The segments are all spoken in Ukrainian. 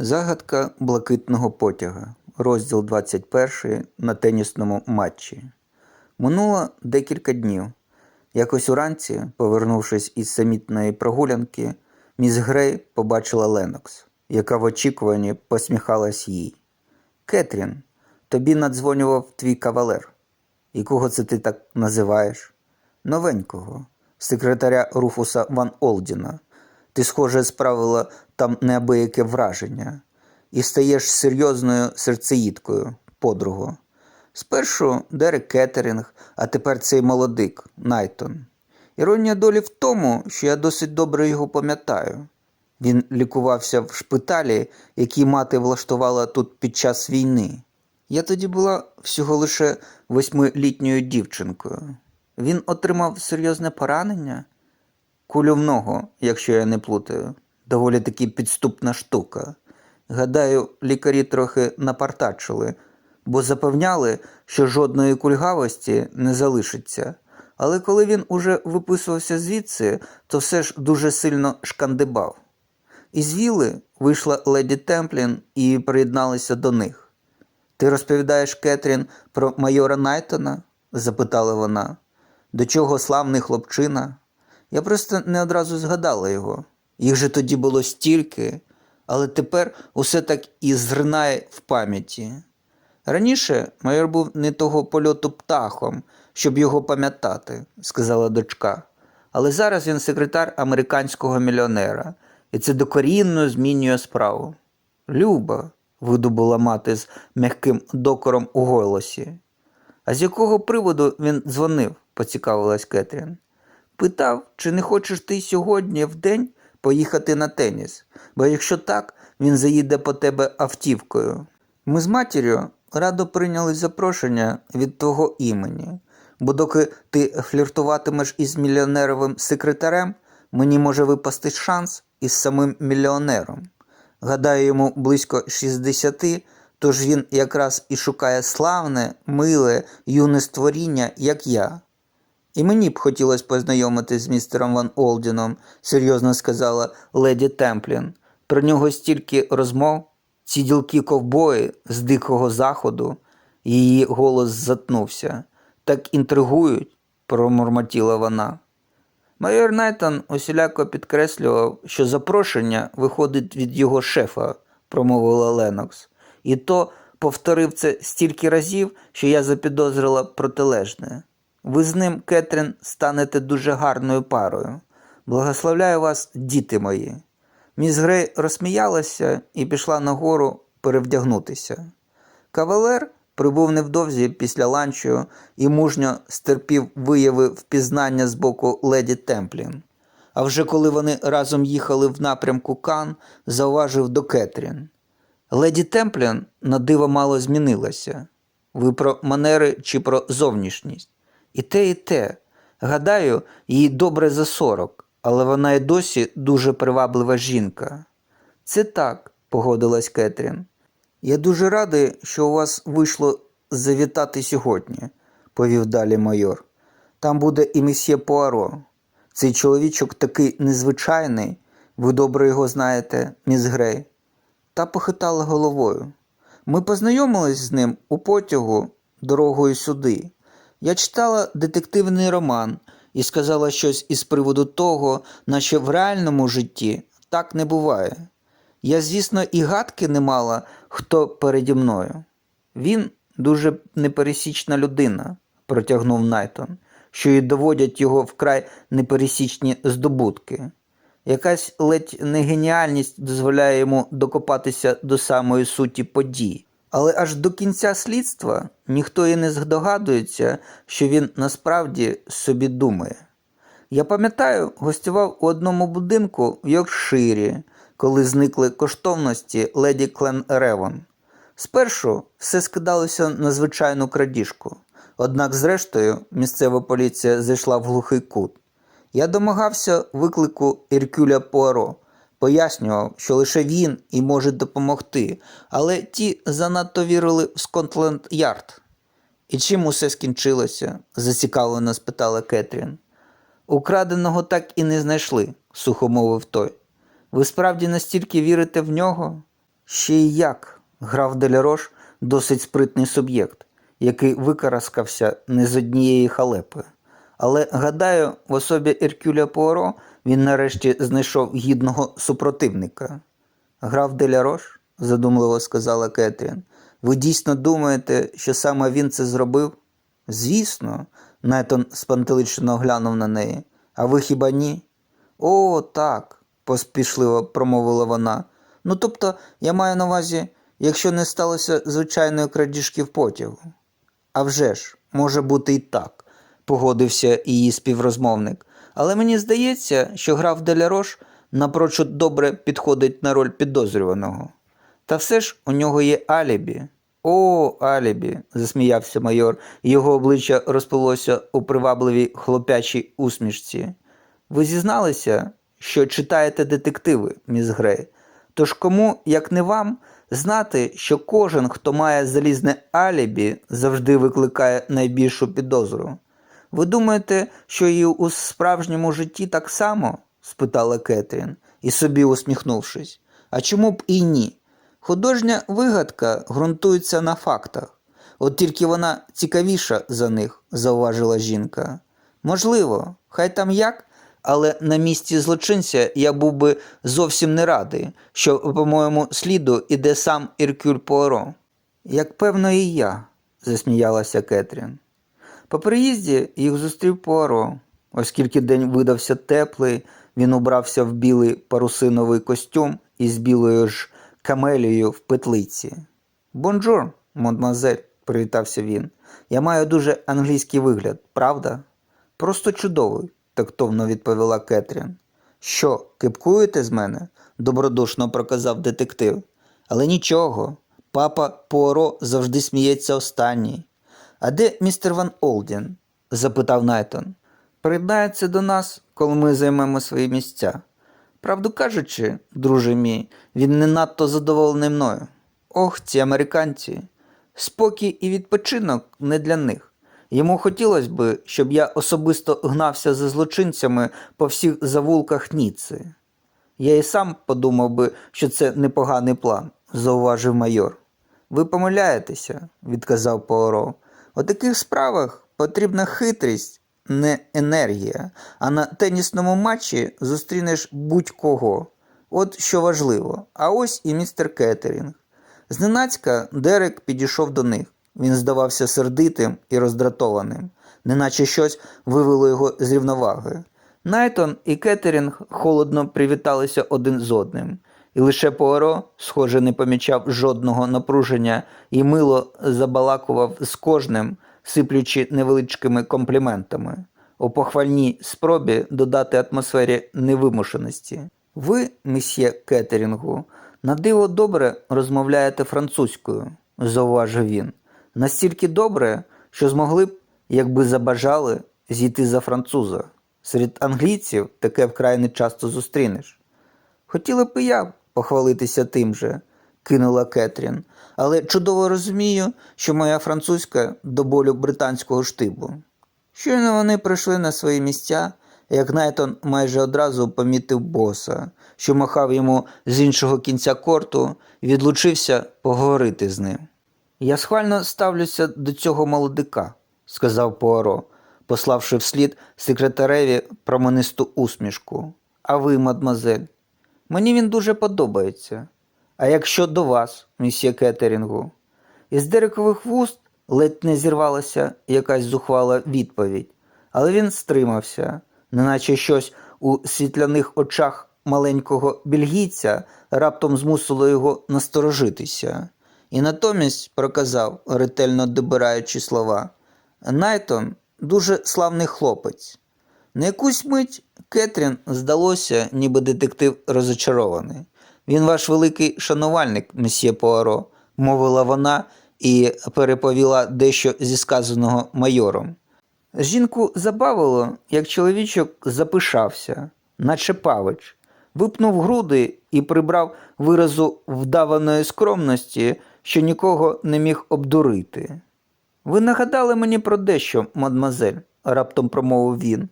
Загадка блакитного потяга. Розділ 21 на тенісному матчі. Минуло декілька днів. Якось уранці, повернувшись із самітної прогулянки, міс Грей побачила Ленокс, яка в очікуванні посміхалась їй. Кетрін, тобі надзвонював твій кавалер. І кого це ти так називаєш? Новенького, секретаря Руфуса Ван Олдіна. Ти, схоже, справила там неабияке враження і стаєш серйозною серцеїдкою, подруго. Спершу Дерек Кеттерінг, а тепер цей молодик Найтон. Іронія долі в тому, що я досить добре його пам'ятаю. Він лікувався в шпиталі, який мати влаштувала тут під час війни. Я тоді була всього лише восьмилітньою дівчинкою. Він отримав серйозне поранення. Кулю в ногу, якщо я не плутаю. Доволі таки підступна штука. Гадаю, лікарі трохи напартачили, бо запевняли, що жодної кульгавості не залишиться. Але коли він уже виписувався звідси, то все ж дуже сильно шкандибав. Із віли вийшла леді Темплін і приєдналася до них. Ти розповідаєш, Кетрін, про майора Найтона? запитала вона. До чого славний хлопчина? Я просто не одразу згадала його. Їх же тоді було стільки, але тепер усе так і зринає в пам'яті. Раніше майор був не того польоту птахом, щоб його пам'ятати, сказала дочка. Але зараз він секретар американського мільйонера, і це докорінно змінює справу. Люба, видобула мати з м'яким докором у голосі. А з якого приводу він дзвонив? поцікавилась Кетрін. Питав, чи не хочеш ти сьогодні в день поїхати на теніс, бо якщо так, він заїде по тебе автівкою. Ми з матір'ю радо прийняли запрошення від твого імені, бо доки ти фліртуватимеш із мільйонеровим секретарем, мені може випасти шанс із самим мільйонером. Гадаю, йому близько 60, тож він якраз і шукає славне, миле, юне створіння, як я. І мені б хотілося познайомитись з містером Ван Олдіном, серйозно сказала леді Темплін. Про нього стільки розмов, ці ділки ковбої з дикого заходу, її голос затнувся. Так інтригують, промурмотіла вона. Майор Найтон усіляко підкреслював, що запрошення виходить від його шефа, промовила Ленокс. І то повторив це стільки разів, що я запідозрила протилежне. Ви з ним, Кетрін, станете дуже гарною парою. Благословляю вас, діти мої. Міс Грей розсміялася і пішла нагору перевдягнутися. Кавалер прибув невдовзі після ланчу і мужньо стерпів вияви впізнання з боку леді Темплін. А вже коли вони разом їхали в напрямку Кан, зауважив до Кетрін. Леді Темплін на диво мало змінилася. Ви про манери чи про зовнішність? І те, і те. Гадаю, їй добре за сорок, але вона й досі дуже приваблива жінка. Це так, погодилась Кетрін. Я дуже радий, що у вас вийшло завітати сьогодні, повів далі майор. Там буде і месьє Пуаро. Цей чоловічок такий незвичайний, ви добре його знаєте, міс Грей. Та похитала головою. Ми познайомились з ним у потягу дорогою сюди. Я читала детективний роман і сказала щось із приводу того, наче в реальному житті так не буває. Я, звісно, і гадки не мала, хто переді мною. Він дуже непересічна людина, протягнув Найтон, що й доводять його вкрай непересічні здобутки. Якась ледь не геніальність дозволяє йому докопатися до самої суті подій. Але аж до кінця слідства ніхто і не здогадується, що він насправді собі думає. Я пам'ятаю, гостював у одному будинку в Йоркширі, коли зникли коштовності леді Клен Ревон. Спершу все скидалося на звичайну крадіжку, однак, зрештою, місцева поліція зайшла в глухий кут. Я домагався виклику Іркюля Пуаро, пояснював, що лише він і може допомогти, але ті занадто вірили в Скотланд Ярд. І чим усе скінчилося? зацікавлено спитала Кетрін. Украденого так і не знайшли, сухо мовив той. Ви справді настільки вірите в нього? Ще й як, граф Делярош досить спритний суб'єкт, який викараскався не з однієї халепи. Але, гадаю, в особі Еркюля Пуаро він нарешті знайшов гідного супротивника. Граф Делярош, задумливо сказала Кетрін, ви дійсно думаєте, що саме він це зробив? Звісно, Найтон спантеличено глянув на неї. А ви хіба ні? О, так, поспішливо промовила вона. Ну тобто, я маю на увазі, якщо не сталося звичайної крадіжки в потягу. А вже ж, може бути і так, погодився її співрозмовник. Але мені здається, що граф Делярош напрочуд добре підходить на роль підозрюваного. Та все ж у нього є алібі. О, алібі, засміявся майор, його обличчя розпилося у привабливій хлопячій усмішці. Ви зізналися, що читаєте детективи, міс Грей. Тож кому, як не вам, знати, що кожен, хто має залізне алібі, завжди викликає найбільшу підозру. Ви думаєте, що і у справжньому житті так само? спитала Кетрін, і собі усміхнувшись. А чому б і ні? Художня вигадка ґрунтується на фактах, от тільки вона цікавіша за них, зауважила жінка. Можливо, хай там як, але на місці злочинця я був би зовсім не радий, що по моєму сліду іде сам Іркюль Пуаро. Як певно, і я, засміялася Кетрін. По приїзді їх зустрів Пуаро. Оскільки день видався теплий, він убрався в білий парусиновий костюм із білою ж камелією в петлиці. Бонжур, мадмазель, привітався він. Я маю дуже англійський вигляд, правда? Просто чудовий, тактовно відповіла Кетрін. Що, кипкуєте з мене? добродушно проказав детектив. Але нічого, папа Пуаро завжди сміється останній. А де містер Ван Олдін? запитав Найтон. Приєднається до нас, коли ми займемо свої місця. Правду кажучи, друже мій, він не надто задоволений мною. Ох, ці американці. Спокій і відпочинок не для них. Йому хотілося б, щоб я особисто гнався за злочинцями по всіх завулках Ніци. Я і сам подумав би, що це непоганий план, зауважив майор. Ви помиляєтеся, відказав Пуаро. У таких справах потрібна хитрість, не енергія, а на тенісному матчі зустрінеш будь-кого. От що важливо. А ось і містер Кеттерінг. Зненацька Дерек підійшов до них. Він здавався сердитим і роздратованим, неначе щось вивело його з рівноваги. Найтон і Кеттерінг холодно привіталися один з одним, і лише Пуаро, схоже, не помічав жодного напруження і мило забалакував з кожним, сиплючи невеличкими компліментами, у похвальній спробі додати атмосфері невимушеності. Ви, месьє Кеттерінгу, на диво добре розмовляєте французькою, зауважив він. Настільки добре, що змогли б, якби забажали, зійти за француза. Серед англійців таке вкрай не часто зустрінеш. Хотіла б і я похвалитися тим же, кинула Кетрін, але чудово розумію, що моя французька до болю британського штибу. Щойно вони прийшли на свої місця, як Найтон майже одразу помітив боса, що махав йому з іншого кінця корту відлучився поговорити з ним. Я схвально ставлюся до цього молодика, сказав Пуаро, пославши вслід секретареві променисту усмішку. А ви, мадмазель, мені він дуже подобається. А якщо до вас, місьє Кеттерінгу? Із Дерекових вуст ледь не зірвалася якась зухвала відповідь, але він стримався, неначе щось у світляних очах маленького бельгійця раптом змусило його насторожитися, і натомість проказав, ретельно добираючи слова, Найтон дуже славний хлопець. На якусь мить Кетрін здалося, ніби детектив розочарований. Він ваш великий шанувальник, месьє Пуаро, мовила вона і переповіла дещо зі сказаного майором. Жінку забавило, як чоловічок запишався, наче павич, випнув груди і прибрав виразу вдаваної скромності, що нікого не міг обдурити. Ви нагадали мені про дещо, мадмазель, раптом промовив він.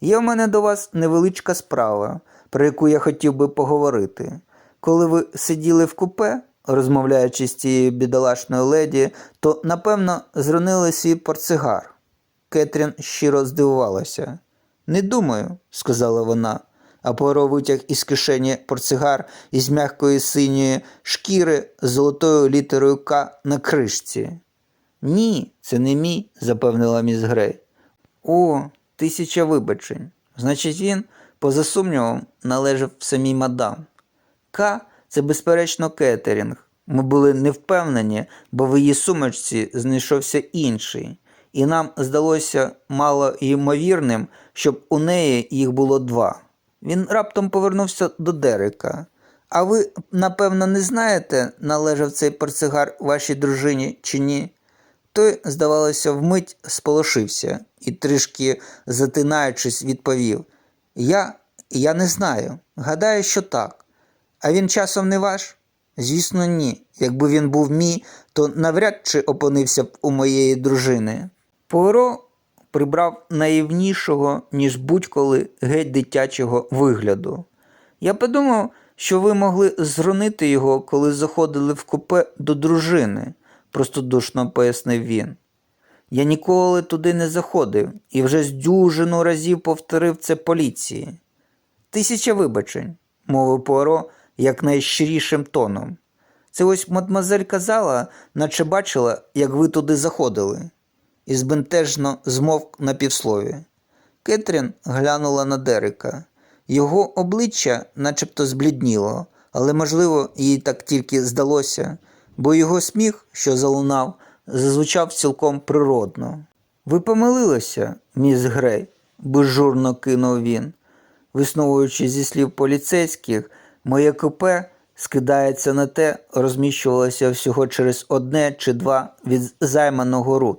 Є в мене до вас невеличка справа, про яку я хотів би поговорити. Коли ви сиділи в купе, розмовляючи з цією бідолашною леді, то напевно зронили свій портсигар. Кетрін щиро здивувалася. Не думаю, сказала вона, а Поро витяг із кишені портсигар із м'якої синьої шкіри з золотою літерою К на кришці. Ні, це не мій, запевнила міс Грей. О, тисяча вибачень. Значить, він, поза сумнівом, належав самій мадам. К це, безперечно, кетерінг. Ми були не впевнені, бо в її сумочці знайшовся інший, і нам здалося мало ймовірним, щоб у неї їх було два. Він раптом повернувся до Дерека. А ви, напевно, не знаєте, належав цей портсигар вашій дружині чи ні? Той, здавалося, вмить сполошився і, трішки затинаючись, відповів: Я, я не знаю. Гадаю, що так. А він часом не ваш? Звісно, ні. Якби він був мій, то навряд чи опинився б у моєї дружини. Пуаро прибрав наївнішого, ніж будь-коли геть дитячого вигляду. Я подумав, що ви могли зронити його, коли заходили в купе до дружини, простодушно пояснив він. Я ніколи туди не заходив і вже з дюжину разів повторив це поліції. Тисяча вибачень, мовив Пуаро якнайщирішим тоном. Це ось мадмазель казала, наче бачила, як ви туди заходили, і збентежно змовк на півслові. Кетрін глянула на Дерека. Його обличчя начебто зблідніло, але, можливо, їй так тільки здалося, бо його сміх, що залунав, зазвучав цілком природно. Ви помилилися, міс Грей, безжурно кинув він. Висновуючи зі слів поліцейських, моє купе скидається на те, розміщувалося всього через одне чи два від займаного рут.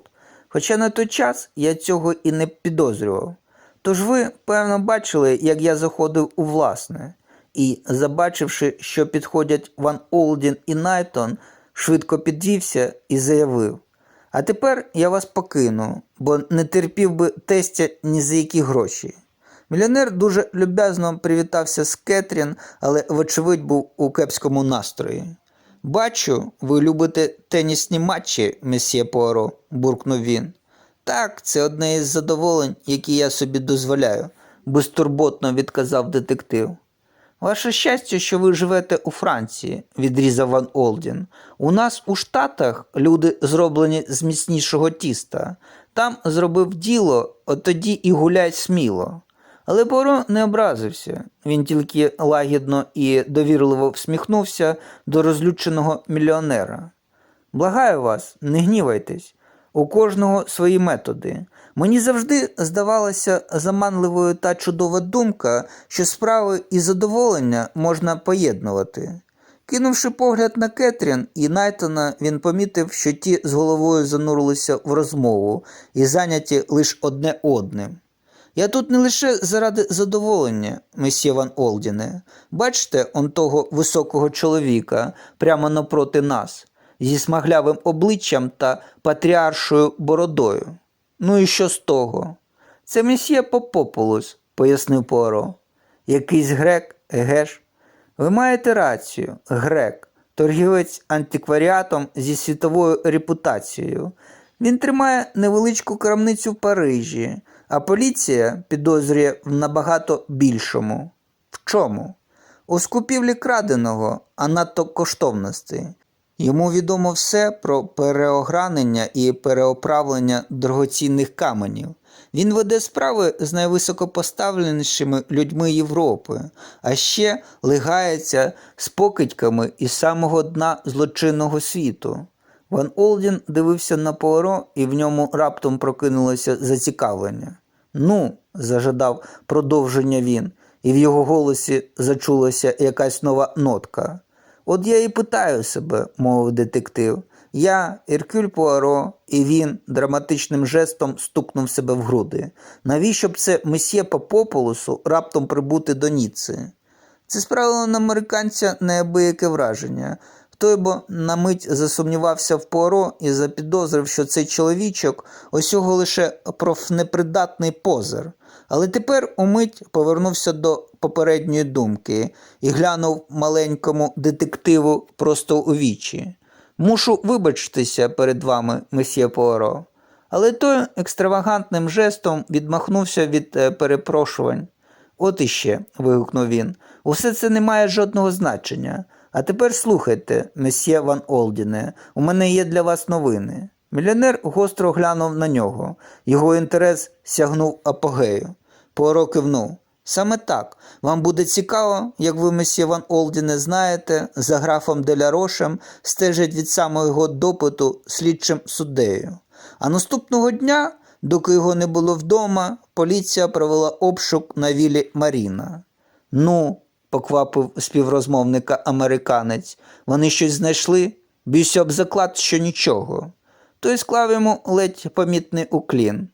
Хоча на той час я цього і не підозрював. Тож ви, певно, бачили, як я заходив у власне, і, забачивши, що підходять Ван Олдін і Найтон, швидко підвівся і заявив. А тепер я вас покину, бо не терпів би тестя ні за які гроші. Мільйонер дуже люб'язно привітався з Кетрін, але, вочевидь, був у кепському настрої. Бачу, ви любите тенісні матчі, месьє Пуаро», – буркнув він. Так, це одне із задоволень, які я собі дозволяю, безтурботно відказав детектив. Ваше щастя, що ви живете у Франції, відрізав Ван Олдін. У нас у Штатах люди зроблені з міцнішого тіста. Там зробив діло, от тоді і гуляй сміло. Але Поро не образився. Він тільки лагідно і довірливо всміхнувся до розлюченого мільйонера. Благаю вас, не гнівайтесь. У кожного свої методи. Мені завжди здавалася заманливою та чудова думка, що справи і задоволення можна поєднувати. Кинувши погляд на Кетрін і Найтона, він помітив, що ті з головою занурилися в розмову і зайняті лише одне одним. Я тут не лише заради задоволення, месьє Ван Олдіне. Бачите он того високого чоловіка прямо напроти нас, зі смаглявим обличчям та патріаршою бородою. Ну і що з того? Це месьє Попопулус, пояснив Пуаро. Якийсь грек, еге ж? Ви маєте рацію, грек, торгівець антикваріатом зі світовою репутацією. Він тримає невеличку крамницю в Парижі, а поліція підозрює в набагато більшому. В чому? У скупівлі краденого, а надто коштовностей. Йому відомо все про переогранення і переоправлення дорогоцінних каменів. Він веде справи з найвисокопоставленішими людьми Європи, а ще лигається з покидьками із самого дна злочинного світу. Ван Олдін дивився на Пуаро, і в ньому раптом прокинулося зацікавлення. Ну, зажадав продовження він, і в його голосі зачулася якась нова нотка. От я і питаю себе, мовив детектив. Я, Іркюль Пуаро, і він драматичним жестом стукнув себе в груди. Навіщо б це месьє Попополусу раптом прибути до Ніцци? Це справило на американця неабияке враження. Той бо на мить засумнівався в Пуаро і запідозрив, що цей чоловічок усього лише профнепридатний позер. Але тепер умить повернувся до попередньої думки і глянув маленькому детективу просто у вічі. Мушу вибачитися перед вами, месьє Пуаро. Але той екстравагантним жестом відмахнувся від е, перепрошувань. От іще, вигукнув він, усе це не має жодного значення. А тепер слухайте, месьє Ван Олдіне, у мене є для вас новини. Мільйонер гостро глянув на нього. Його інтерес сягнув апогею. Пуаро кивнув. Саме так. Вам буде цікаво, як ви, месьє Ван Олдіне, знаєте, за графом Делярошем стежать від самого його допиту слідчим суддею. А наступного дня, доки його не було вдома, поліція провела обшук на вілі Маріна. Ну, поквапив співрозмовника американець, вони щось знайшли? Бійся об заклад, що нічого. Той склав йому ледь помітний уклін.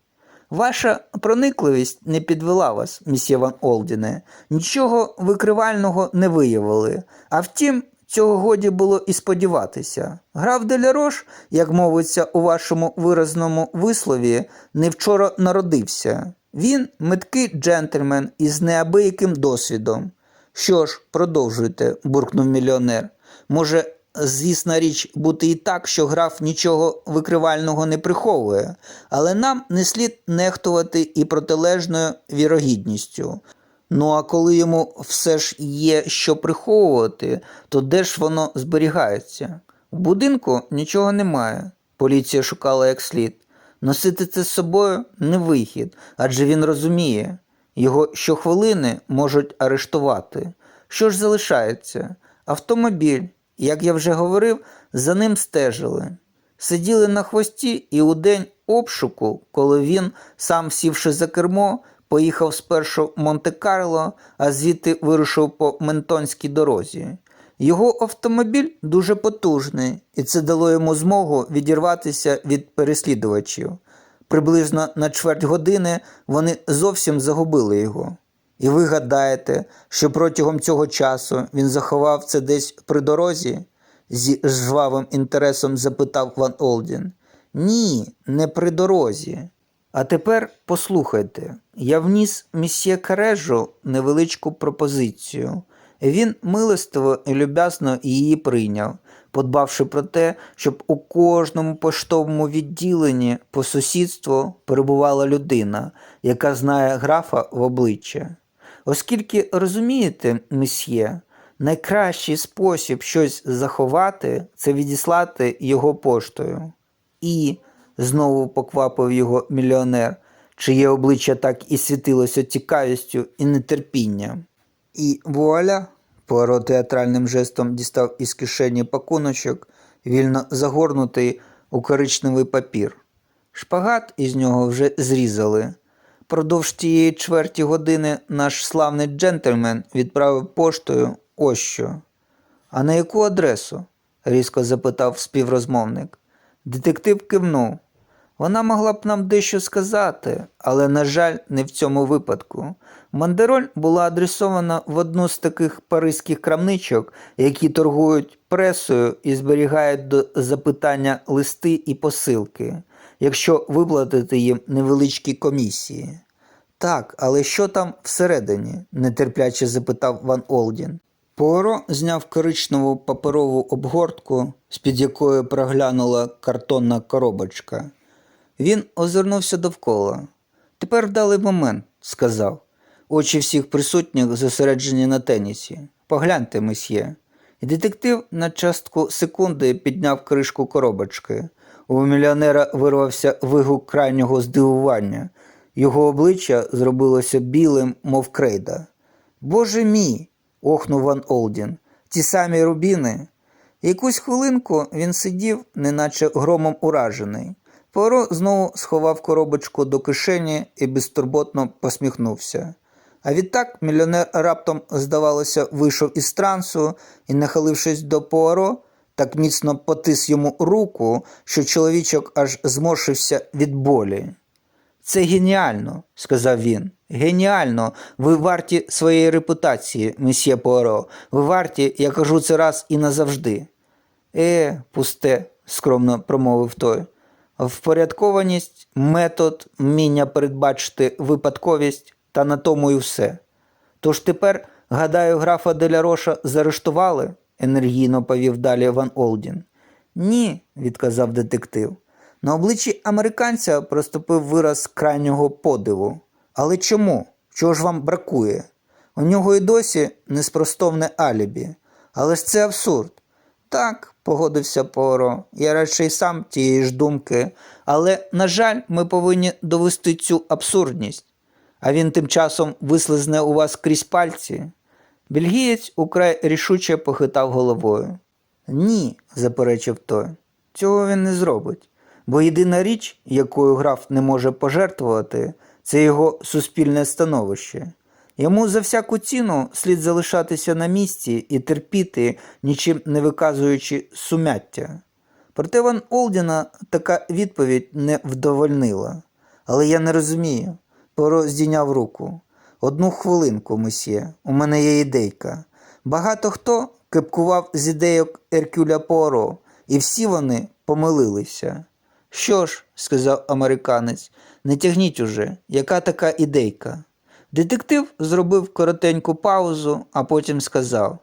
Ваша проникливість не підвела вас, місьє Ван Олдіне. Нічого викривального не виявили. А втім, цього годі було і сподіватися. Граф Делярош, як мовиться у вашому виразному вислові, не вчора народився. Він меткий джентльмен із неабияким досвідом. Що ж, продовжуйте, буркнув мільйонер. Може, звісна річ бути і так, що граф нічого викривального не приховує, але нам не слід нехтувати і протилежною вірогідністю. Ну а коли йому все ж є що приховувати, то де ж воно зберігається? У будинку нічого немає. Поліція шукала як слід. Носити це з собою не вихід, адже він розуміє, його щохвилини можуть арештувати. Що ж залишається? Автомобіль, як я вже говорив, за ним стежили. Сиділи на хвості і у день обшуку, коли він, сам сівши за кермо, поїхав спершу в Монте-Карло, а звідти вирушив по Ментонській дорозі. Його автомобіль дуже потужний, і це дало йому змогу відірватися від переслідувачів. Приблизно на чверть години вони зовсім загубили його. І ви гадаєте, що протягом цього часу він заховав це десь при дорозі? зі жвавим інтересом запитав Ван Олдін. Ні, не при дорозі. А тепер послухайте, я вніс місьє Карежу невеличку пропозицію. Він милостиво і люб'язно її прийняв, подбавши про те, щоб у кожному поштовому відділенні по сусідству перебувала людина, яка знає графа в обличчя. Оскільки розумієте, месьє, найкращий спосіб щось заховати це відіслати його поштою. І, знову поквапив його мільйонер, чиє обличчя так і світилося цікавістю і нетерпінням. І вуаля, Пуаро театральним жестом дістав із кишені пакуночок, вільно загорнутий у коричневий папір. Шпагат із нього вже зрізали. Продовж тієї чверті години наш славний джентльмен відправив поштою ось що. А на яку адресу? різко запитав співрозмовник. Детектив кивнув. Вона могла б нам дещо сказати, але, на жаль, не в цьому випадку. Мандероль була адресована в одну з таких паризьких крамничок, які торгують пресою і зберігають до запитання листи і посилки, якщо виплатити їм невеличкі комісії. Так, але що там всередині? нетерпляче запитав Ван Олдін. Пуаро зняв коричневу паперову обгортку, з-під якої проглянула картонна коробочка. Він озирнувся довкола. Тепер вдалий момент, сказав. Очі всіх присутніх зосереджені на тенісі. Погляньте, месьє. І детектив на частку секунди підняв кришку коробочки. У мільйонера вирвався вигук крайнього здивування. Його обличчя зробилося білим, мов крейда. Боже мій. охнув Ван Олдін. Ті самі рубіни. Якусь хвилинку він сидів, неначе громом уражений. Поро знову сховав коробочку до кишені і безтурботно посміхнувся. А відтак мільйонер раптом, здавалося, вийшов із трансу і, нахилившись до Пуаро, так міцно потис йому руку, що чоловічок аж зморшився від болі. Це геніально, сказав він. Геніально. Ви варті своєї репутації, месьє Пуаро. Ви варті, я кажу це раз і назавжди. Е, пусте, скромно промовив той. Впорядкованість, метод, вміння передбачити випадковість та на тому і все. Тож тепер, гадаю, графа Деляроша заарештували? Енергійно повів далі Ван Олдін. Ні, відказав детектив. На обличчі американця проступив вираз крайнього подиву. Але чому? Чого ж вам бракує? У нього і досі неспростовне алібі. Але ж це абсурд. Так, погодився Поро. Я радше й сам тієї ж думки. Але, на жаль, ми повинні довести цю абсурдність. А він тим часом вислизне у вас крізь пальці. Бельгієць украй рішуче похитав головою. Ні, заперечив той. Цього він не зробить. Бо єдина річ, якою граф не може пожертвувати, це його суспільне становище. Йому за всяку ціну слід залишатися на місці і терпіти, нічим не виказуючи сумяття. Проте Ван Олдіна така відповідь не вдовольнила. Але я не розумію. Поро здійняв руку. Одну хвилинку, месьє, у мене є ідейка. Багато хто кепкував з ідейок Еркюля Поро, і всі вони помилилися. Що ж, сказав американець, не тягніть уже, яка така ідейка? Детектив зробив коротеньку паузу, а потім сказав: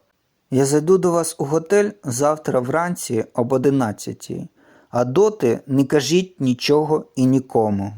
Я зайду до вас у готель завтра вранці об 11, а доти не кажіть нічого і нікому.